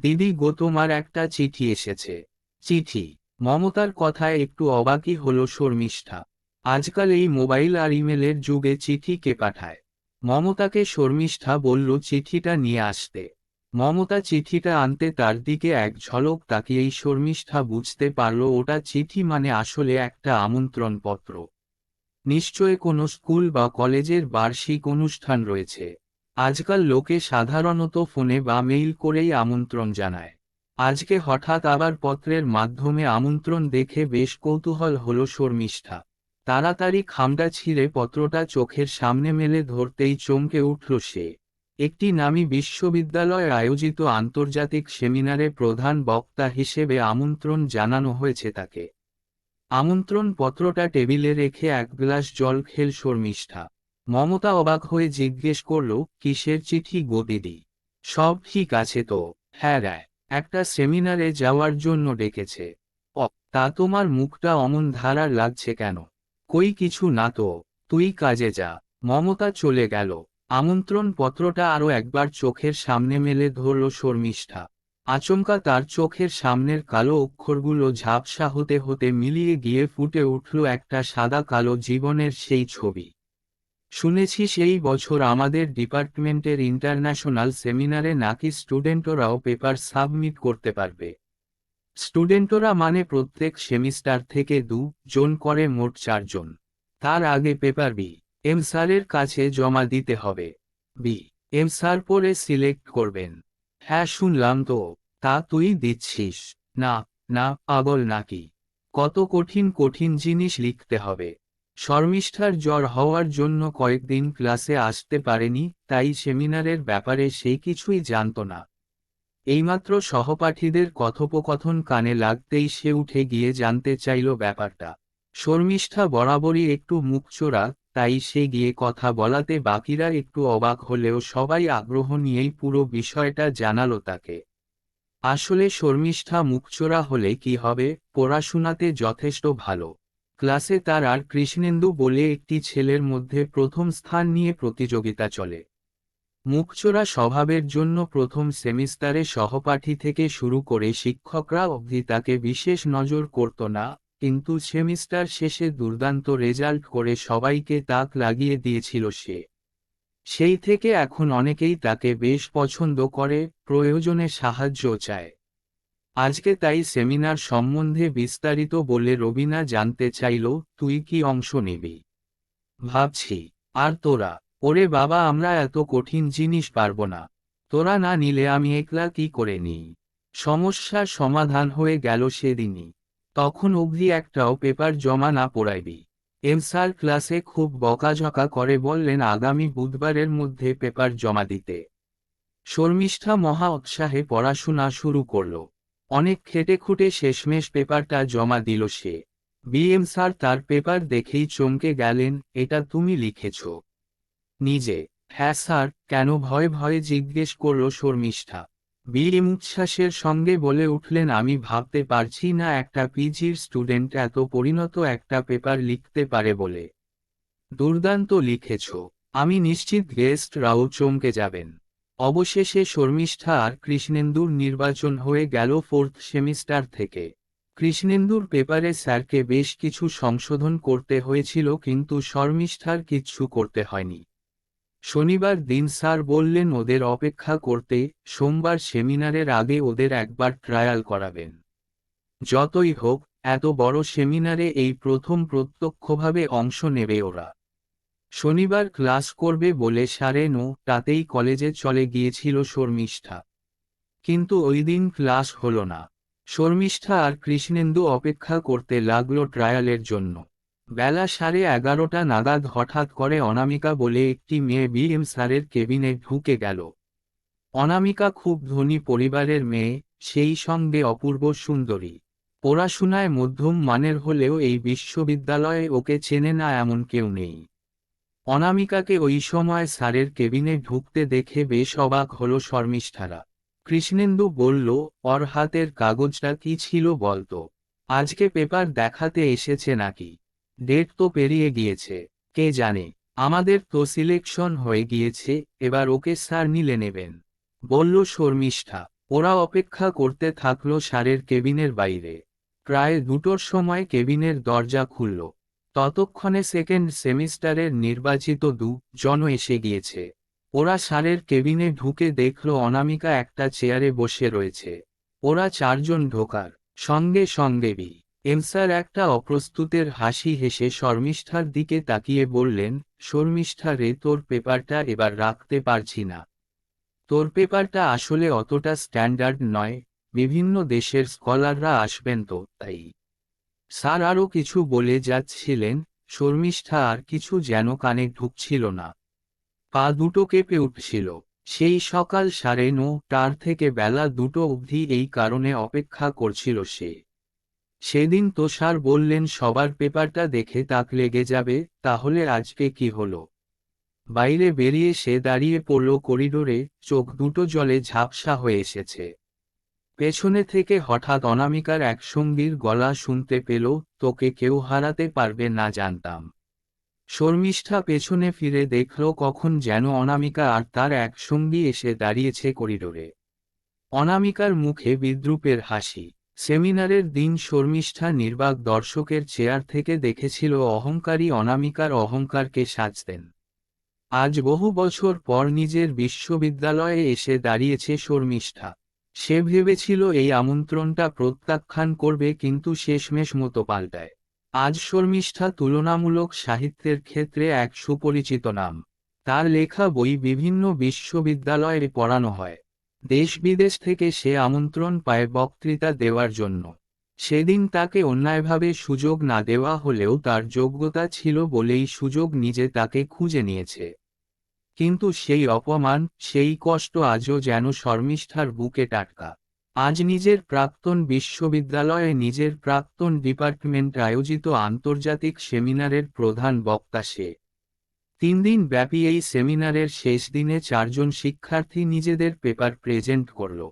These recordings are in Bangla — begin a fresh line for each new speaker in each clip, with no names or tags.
দিদি গো, তোমার একটা চিঠি এসেছে। চিঠি। মমতার কথায় একটু অবাকই হলো শর্মিষ্ঠা। আজকাল এই মোবাইল আর ইমেলের যুগে চিঠি কে পাঠায়? মমতাকে শর্মিষ্ঠা বলল, চিঠিটা নিয়ে আসতে। মমতা চিঠিটা আনতে তার দিকে এক ঝলক তাকিয়েই শর্মিষ্ঠা বুঝতে পারল, ওটা চিঠি মানে আসলে একটা আমন্ত্রণপত্র। নিশ্চয় কোনো স্কুল বা কলেজের বার্ষিক অনুষ্ঠান রয়েছে। আজকাল লোকে সাধারণত ফোনে বা মেইল করেই আমন্ত্রণ জানায়। আজকে হঠাৎ আবার পত্রের মাধ্যমে আমন্ত্রণ দেখে বেশ কৌতূহল হল শর্মিষ্ঠা। তাড়াতাড়ি খামটা ছিঁড়ে পত্রটা চোখের সামনে মেলে ধরতেই চমকে উঠল সে। একটি নামী বিশ্ববিদ্যালয়ে আয়োজিত আন্তর্জাতিক সেমিনারে প্রধান বক্তা হিসেবে আমন্ত্রণ জানানো হয়েছে তাকে। আমন্ত্রণ পত্রটা টেবিলে রেখে এক গ্লাস জল খেল শর্মিষ্ঠা। মমতা অবাক হয়ে জিজ্ঞেস করল, কিসের চিঠি গো দিদি? সব ঠিক আছে তো। হ্যাঁ রায় একটা সেমিনারে যাওয়ার জন্য ডেকেছে। অ, তা তোমার মুখটা অমন ধারার লাগছে কেন? কই কিছু না তো, তুই কাজে যা। মমতা চলে গেল। আমন্ত্রণ পত্রটা আরও একবার চোখের সামনে মেলে ধরল শর্মিষ্ঠা। আচমকা তার চোখের সামনের কালো অক্ষরগুলো ঝাপসা হতে হতে মিলিয়ে গিয়ে ফুটে উঠল একটা সাদা কালো জীবনের সেই ছবি। শুনেছি সেই বছর আমাদের ডিপার্টমেন্টের ইন্টারন্যাশনাল সেমিনারে নাকি স্টুডেন্টরাও পেপার সাবমিট করতে পারবে। স্টুডেন্টরা মানে প্রত্যেক সেমিস্টার থেকে দু জন করে মোট চারজন তার আগে পেপার বি, এম স্যারের কাছে জমা দিতে হবে। বি, এম স্যার পরে সিলেক্ট করবেন। হ্যাঁ শুনলাম তো। তা তুই দিচ্ছিস। না না, পাগল নাকি। কত কঠিন কঠিন জিনিস লিখতে হবে। শর্মিষ্ঠার জ্বর হওয়ার জন্য কয়েকদিন ক্লাসে আসতে পারেনি, তাই সেমিনারের ব্যাপারে সেই কিছুই জানত না। এইমাত্র সহপাঠীদের কথোপকথন কানে লাগতেই সে উঠে গিয়ে জানতে চাইল ব্যাপারটা। শর্মিষ্ঠা বরাবরই একটু মুখচোরা তাই সে গিয়ে কথা বলাতে বাকিরা একটু অবাক হলেও সবাই আগ্রহ নিয়েই পুরো বিষয়টা জানালো তাকে। আসলে শর্মিষ্ঠা মুখচোরা হলে কি হবে, পড়াশোনাতে যথেষ্ট ভালো। ক্লাসে তার আর কৃষ্ণেন্দু বলে একটি ছেলের মধ্যে প্রথম স্থান নিয়ে প্রতিযোগিতা চলে। মুখচোরা স্বভাবের জন্য প্রথম সেমিস্টারে সহপাঠী থেকে শুরু করে শিক্ষকরা অবধি তাকে বিশেষ নজর করত না, কিন্তু সেমিস্টার শেষে দুর্দান্ত রেজাল্ট করে সবাইকে তাক লাগিয়ে দিয়েছিল সে। সেই থেকে এখন অনেকেই তাকে বেশ পছন্দ করে, প্রয়োজনে সাহায্য চায়। আজকে তাই সেমিনার সম্বন্ধে বিস্তারিত বলে রবিনা জানতে চাইল, তুই কি অংশ নিবি? ভাবছি। আর তোরা? ওরে বাবা, আমরা এত কঠিন জিনিস পারব না। তোরা না নিলে আমি একলা কি করে নিই? সমস্যার সমাধান হয়ে গেল সেদিনই। তখন অবধি একটাও পেপার জমা না পড়াইবি। এম স্যার ক্লাসে খুব বকাঝকা করে বললেন, আগামী বুধবারের মধ্যে পেপার জমা দিতে। শর্মিষ্ঠা মহা উৎসাহে পড়াশোনা শুরু করল। অনেক খেটে খুঁটে শেষমেশ পেপারটা জমা দিল সে। বিএম স্যার তার পেপার দেখেই চমকে গেলেন, এটা তুমি লিখেছ। নিজে। হ্যাঁ স্যার, কেন ভয়ে ভয়ে জিজ্ঞেস করল শর্মিষ্ঠা। বিএম উচ্ছ্বাসের সঙ্গে বলে উঠলেন, আমি ভাবতে পারছি না একটা পিজির স্টুডেন্ট এত পরিণত একটা পেপার লিখতে পারে বলে। দুর্দান্ত লিখেছ। আমি নিশ্চিত গেস্টরাও চমকে যাবেন। অবশেষে শর্মিষ্ঠা আর কৃষ্ণেন্দুর নির্বাচন হয়ে গেল ফোর্থ সেমিস্টার থেকে। কৃষ্ণেন্দুর পেপারে স্যারকে বেশ কিছু সংশোধন করতে হয়েছিল কিন্তু শর্মিষ্ঠার কিচ্ছু করতে হয়নি। শনিবার দিন স্যার বললেন ওদের অপেক্ষা করতে, সোমবার সেমিনারের আগে ওদের একবার ট্রায়াল করাবেন। যতই হোক, এত বড় সেমিনারে এই প্রথম প্রত্যক্ষভাবে অংশ নেবে ওরা। শনিবার ক্লাস করবে বলে সাড়ে তাতেই কলেজে চলে গিয়েছিল শর্মিষ্ঠা। কিন্তু ওই দিন ক্লাস হল না। শর্মিষ্ঠা আর কৃষ্ণেন্দু অপেক্ষা করতে লাগল ট্রায়ালের জন্য। বেলা সাড়ে এগারোটা নাগাদ হঠাৎ করে অনামিকা বলে একটি মেয়ে বিএম স্যারের কেবিনে ঢুকে গেল। অনামিকা খুব ধনী পরিবারের মেয়ে, সেই সঙ্গে অপূর্ব সুন্দরী। পড়াশোনায় মধ্যম মানের হলেও এই বিশ্ববিদ্যালয়ে ওকে চেনে না এমন কেউ নেই। অনামিকাকে ওই সময় স্যারের কেবিনে ঢুকতে দেখে বেশ অবাক হল শর্মিষ্ঠারা। কৃষ্ণেন্দু বলল, ওর হাতের কাগজটা কি ছিল বলতো? আজকে পেপার দেখাতে এসেছে নাকি? ডেট তো পেরিয়ে গিয়েছে। কে জানে? আমাদের তো সিলেকশন হয়ে গিয়েছে, এবার ওকে স্যার নিলে নেবেন। বলল শর্মিষ্ঠা। ওরা অপেক্ষা করতে থাকল সারের কেবিনের বাইরে। প্রায় দুটোর সময় কেবিনের দরজা খুলল। ততক্ষণে সেকেন্ড সেমিস্টারের নির্বাচিত দু জন এসে গিয়েছে। ওরা সারের কেবিনে ঢুকে দেখল অনামিকা একটা চেয়ারে বসে রয়েছে। ওরা চারজন ঢোকার, সঙ্গে সঙ্গে বি। এমসার একটা অপ্রস্তুতের হাসি হেসে শর্মিষ্ঠার দিকে তাকিয়ে বললেন, শর্মিষ্ঠা রে, তোর পেপারটা এবার রাখতে পারছি না। তোর পেপারটা আসলে অতটা স্ট্যান্ডার্ড নয়। বিভিন্ন দেশের স্কলাররা আসবেন তো, তাই। স্যার আরও কিছু বলে যাচ্ছিলেন, শর্মিষ্ঠা আর কিছু যেন কানে ঢুকছিল না। পা দুটো কেঁপে উঠছিল। সেই সকাল সাড়ে নটার থেকে বেলা দুটো অবধি এই কারণে অপেক্ষা করছিল সে। সেদিন তো স্যার বললেন সবার পেপারটা দেখে তাক লেগে যাবে, তাহলে আজকে কি হলো? বাইরে বেরিয়ে সে দাঁড়িয়ে পড়ল করিডোরে, চোখ দুটো জলে ঝাপসা হয়ে এসেছে। পেছনে থেকে হঠাৎ অনামিকার এক সঙ্গীর গলা শুনতে পেল, তোকে কেউ হারাতে পারবে না জানতাম। শর্মিষ্ঠা পেছনে ফিরে দেখল কখন যেন অনামিকা আর তার এক সঙ্গী এসে দাঁড়িয়েছে করিডোরে। অনামিকার মুখে বিদ্রুপের হাসি। সেমিনারের দিন শর্মিষ্ঠা নির্বাক দর্শকের চেয়ার থেকে দেখেছিল অহংকারী অনামিকার অহংকারকে সাজতেন। আজ বহু বছর পর নিজের বিশ্ববিদ্যালয়ে এসে দাঁড়িয়েছে শর্মিষ্ঠা। সে ভেবেছিল এই আমন্ত্রণটা প্রত্যাখ্যান করবে কিন্তু শেষমেশ মতো পাল্টায়। আজ শর্মিষ্ঠা তুলনামূলক সাহিত্যের ক্ষেত্রে এক সুপরিচিত নাম। তার লেখা বই বিভিন্ন বিশ্ববিদ্যালয়ে পড়ানো হয়। দেশ বিদেশ থেকে সে আমন্ত্রণ পায় বক্তৃতা দেওয়ার জন্য। সেদিন তাকে অন্যায়ভাবে সুযোগ না দেওয়া হলেও তার যোগ্যতা ছিল বলেই সুযোগ নিজে তাকে খুঁজে নিয়েছে। কিন্তু সেই অপমান, সেই কষ্ট আজও যেন শর্মিষ্ঠার বুকে টাটকা। আজ নিজের প্রাক্তন বিশ্ববিদ্যালয়ে নিজের প্রাক্তন ডিপার্টমেন্ট আয়োজিত আন্তর্জাতিক সেমিনারের প্রধান বক্তা সে। তিন দিন ব্যাপী এই সেমিনারের শেষ দিনে চারজন শিক্ষার্থী নিজেদের পেপার প্রেজেন্ট করল।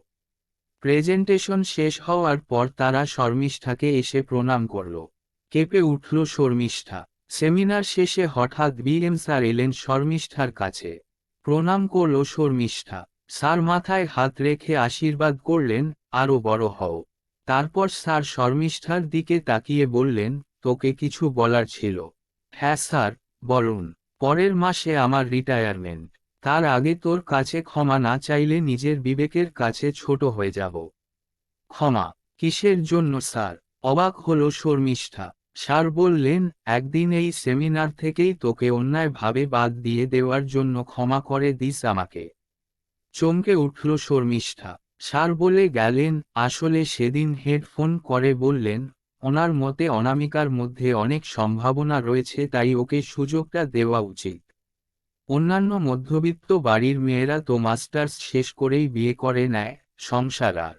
প্রেজেন্টেশন শেষ হওয়ার পর তারা শর্মিষ্ঠাকে এসে প্রণাম করল। কেঁপে উঠল শর্মিষ্ঠা। সেমিনার শেষে হঠাৎ বিএম স্যার এলেন শর্মিষ্ঠার কাছে। প্রণাম করল শর্মিষ্ঠা। স্যার মাথায় হাত রেখে আশীর্বাদ করলেন আরও বড় হও। তারপর স্যার শর্মিষ্ঠার দিকে তাকিয়ে বললেন, তোকে কিছু বলার ছিল। হ্যাঁ স্যার, বলুন। পরের মাসে আমার রিটায়ারমেন্ট। তার আগে তোর কাছে ক্ষমা না চাইলে নিজের বিবেকের কাছে ছোট হয়ে যাব। ক্ষমা? কিসের জন্য স্যার? অবাক হল শর্মিষ্ঠা। স্যার বললেন, একদিন এই সেমিনার থেকেই তোকে অন্যায়ভাবে বাদ দিয়ে দেওয়ার জন্য ক্ষমা করে দিস আমাকে। চমকে উঠল শর্মিষ্ঠা। স্যার বলে গেলেন, আসলে সেদিন হেডফোন করে বললেন, ওনার মতে অনামিকার মধ্যে অনেক সম্ভাবনা রয়েছে তাই ওকে সুযোগটা দেওয়া উচিত। অন্যান্য মধ্যবিত্ত বাড়ির মেয়েরা তো মাস্টার্স শেষ করেই বিয়ে করে নেয়, সংসার আর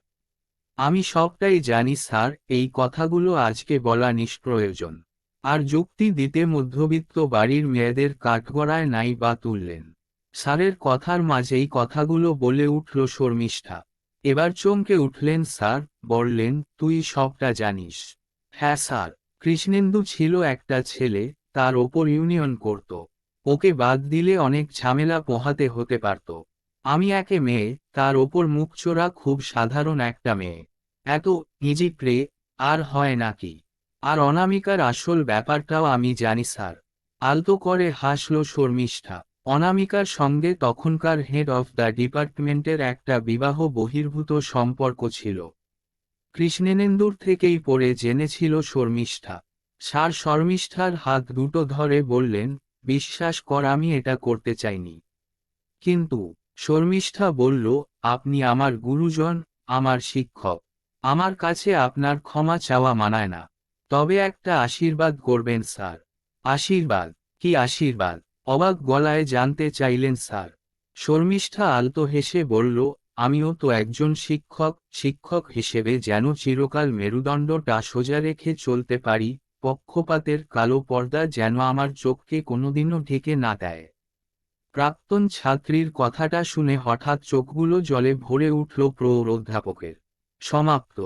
আমি সবটাই জানি স্যার, এই কথাগুলো আজকে বলা নিষ্প্রয়োজন। আর যুক্তি দিতে মধ্যবিত্ত বাড়ির মেয়েদের কাঠগড়ায় নাই বা তুললেন। স্যারের কথার মাঝেই কথাগুলো বলে উঠল শর্মিষ্ঠা। এবার চমকে উঠলেন স্যার, বললেন, তুই সবটা জানিস। হ্যাঁ স্যার। কৃষ্ণেন্দু ছিল একটা ছেলে, তার ওপর ইউনিয়ন করত। ওকে বাদ দিলে অনেক ঝামেলা পোহাতে হতে পারত। আমি একে মেয়ে, তার ওপর মুখচোরা খুব সাধারণ একটা মেয়ে। এত ইজি প্রে আর হয় নাকি? আর অনামিকার আসল ব্যাপারটাও আমি জানি, স্যার। আলতো করে হাসল শর্মিষ্ঠা। অনামিকার সঙ্গে তখনকার হেড অফ দ্য ডিপার্টমেন্টের একটা বিবাহ বহির্ভূত সম্পর্ক ছিল। কৃষ্ণেনেন্দুর থেকেই পড়ে জেনেছিল শর্মিষ্ঠা। সার শর্মিষ্ঠার হাত দুটো ধরে বললেন, বিশ্বাস কর, আমি এটা করতে চাইনি। কিন্তু শর্মিষ্ঠা বলল, আপনি আমার গুরুজন, আমার শিক্ষক। আমার কাছে আপনার ক্ষমা চাওয়া মানায় না। তবে একটা আশীর্বাদ করবেন, স্যার। আশীর্বাদ? কি আশীর্বাদ? অবাক গলায় জানতে চাইলেন, স্যার। শর্মিষ্ঠা আলতো হেসে বলল, আমিও তো একজন শিক্ষক শিক্ষক হিসেবে যেন চিরকাল মেরুদণ্ডটা সোজা রেখে চলতে পারি, পক্ষপাতের কালো পর্দা যেন আমার চোখকে কোনোদিনও ঢেকে না দেয়। প্রাক্তন ছাত্রীর কথাটা শুনে হঠাৎ চোখগুলো জলে ভরে উঠল প্রৌঢ় অধ্যাপকের। সমাপ্ত।